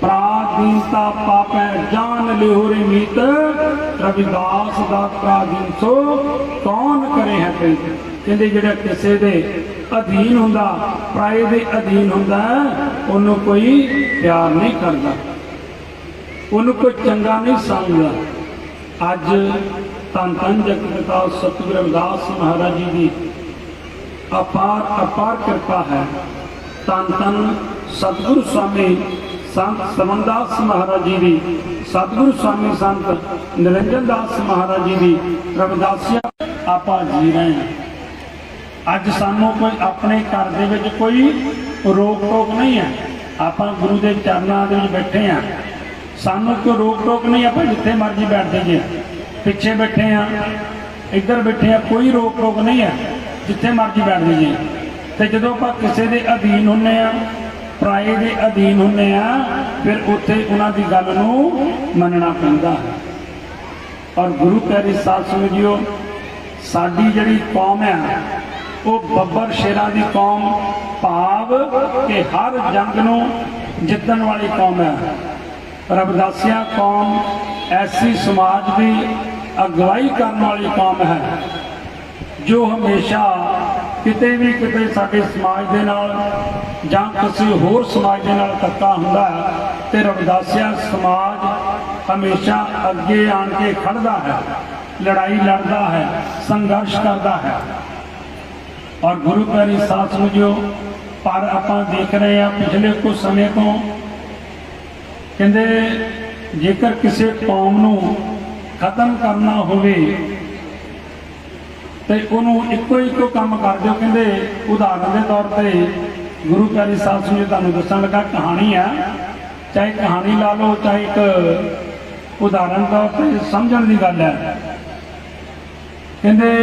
ਪ੍ਰਾਦੀਨਤਾ ਪਾਪੈ, ਜਾਨ ਲਿਹੁਰੇ ਮੀਤ, ਰਵਿਦਾਸ ਦਾ ਪ੍ਰਾਦੀਨ ਸੋ, ਕੌਣ ਕਰੇ ਹੈ ਤੇ ਕਹਿੰਦੇ ਜਿਹੜਾ ਕਿਸੇ ਦੇ ਅਧੀਨ ਹੁੰਦਾ, ਪ੍ਰਾਏ ਦੇ ਅਧੀਨ ਹੁੰਦਾ, ਉਹਨੂੰ ਕੋਈ ਪਿਆਰ ਨਹੀਂ ਕਰਦਾ। ਉਹਨੂੰ ਕੋਈ ਚੰਗਾ ਨਹੀਂ ਸਮਝਦਾ। ਅੱਜ ਧੰਨ ਧੰਨ ਜਗਤਿਤਾ ਸਤਿਗੁਰੂ ਰਵਿਦਾਸ ਮਹਾਰਾਜ ਜੀ ਦੀ ਅਪਾਰ ਅਪਾਰ ਕਿਰਪਾ ਹੈ। ਧੰਨ ਧੰਨ ਸਤਿਗੁਰੂ ਸਵਾਮੀ ਸੰਤ ਸਮਨਦਾਸ ਮਹਾਰਾਜ ਜੀ ਦੀ, ਸਤਿਗੁਰੂ ਸਵਾਮੀ ਸੰਤ ਨਿਰੰਜਨ ਦਾਸ ਮਹਾਰਾਜ ਜੀ ਦੀ ਰਵਿਦਾਸੀਆ ਆਪਾਂ ਜੀ ਰਹੇ ਹਾਂ। ਅੱਜ ਸਾਨੂੰ ਕੋਈ ਆਪਣੇ ਘਰ ਦੇ ਵਿੱਚ ਕੋਈ ਰੋਕ ਟੋਕ ਨਹੀਂ ਹੈ। ਆਪਾਂ ਗੁਰੂ ਦੇ ਚਰਨਾਂ ਦੇ ਵਿੱਚ ਬੈਠੇ ਹਾਂ। ਸਾਨੂੰ ਕੋਈ ਰੋਕ ਟੋਕ ਨਹੀਂ, ਆਪਾਂ ਜਿੱਥੇ ਮਰਜ਼ੀ ਬੈਠਦੇ ਜਾਈਏ ਪਿੱਛੇ ਬੈਠੇ ਹਾਂ, ਇੱਧਰ ਬੈਠੇ ਹਾਂ, ਕੋਈ ਰੋਕ ਟੋਕ ਨਹੀਂ ਹੈ, ਜਿੱਥੇ ਮਰਜ਼ੀ ਬੈਠ ਜੀ। ਤੇ ਜਦੋਂ ਆਪਾਂ ਕਿਸੇ ਦੇ ਅਧੀਨ ਹੁੰਨੇ ਆ, ਪਰਾਏ ਦੇ ਅਧੀਨ ਹੁੰਨੇ ਆ, ਫਿਰ ਉੱਥੇ ਉਹਨਾਂ ਦੀ ਗੱਲ ਨੂੰ ਮੰਨਣਾ ਪੈਂਦਾ ਹੈ। ਔਰ ਗੁਰੂ ਪਿਆਰੀ ਸਾਧ ਸੰਗਤ ਸਾਡੀ ਜਿਹੜੀ ਕੌਮ ਹੈ ਉਹ ਬੱਬਰ ਸ਼ੇਰਾਂ ਦੀ ਕੌਮ, ਭਾਵ ਕਿ ਹਰ ਜੰਗ ਨੂੰ ਜਿੱਤਣ ਵਾਲੀ ਕੌਮ ਹੈ ਰਬਦਾਸੀਆ ਕੌਮ, ਐਸੀ ਸਮਾਜ ਦੀ ਅਗਵਾਈ ਕਰਨ ਵਾਲੀ ਕੌਮ ਹੈ। ਜੋ ਹਮੇਸ਼ਾ ਕਿਤੇ ਵੀ ਕਿਤੇ ਸਾਡੇ ਸਮਾਜ ਦੇ ਨਾਲ ਜਾਂ ਕਿਸੇ ਹੋਰ ਸਮਾਜ ਦੇ ਨਾਲ ਧੱਕਾ ਹੁੰਦਾ ਹੈ ਤੇ ਰਵਿਦਾਸੀਆ ਸਮਾਜ ਹਮੇਸ਼ਾ ਅੱਗੇ ਆਣ ਕੇ ਖੜਦਾ ਹੈ, ਲੜਾਈ ਲੜਦਾ ਹੈ, ਸੰਘਰਸ਼ ਕਰਦਾ ਹੈ। ਔਰ ਗੁਰੂ ਪਿਆਰੀ ਸਾਥ ਨੂੰ ਜੋ ਪਰ ਆਪਾਂ ਦੇਖ ਰਹੇ ਹਾਂ ਪਿਛਲੇ ਕੁਝ ਸਮੇਂ ਤੋਂ ਕਹਿੰਦੇ ਜੇਕਰ ਕਿਸੇ ਕੌਮ ਨੂੰ ਖਤਮ ਕਰਨਾ ਹੋਵੇ ਤੇ ਉਹਨੂੰ ਇੱਕੋ ਇੱਕੋ ਕੰਮ ਕਰ ਦਿਓ ਕਹਿੰਦੇ ਉਦਾਹਰਨ ਦੇ ਤੌਰ ਤੇ ਗੁਰੂ ਪਿਆਰੀ ਸਾਹਿਬ ਜੀ ਤੁਹਾਨੂੰ ਦੱਸਣ ਲੱਗਾ, ਕਹਾਣੀ ਆ। ਚਾਹੇ ਕਹਾਣੀ ਲਾ ਲਓ, ਚਾਹੇ ਇੱਕ ਉਦਾਹਰਨ ਤੌਰ ਤੇ ਸਮਝਣ ਦੀ ਗੱਲ ਹੈ। ਕਹਿੰਦੇ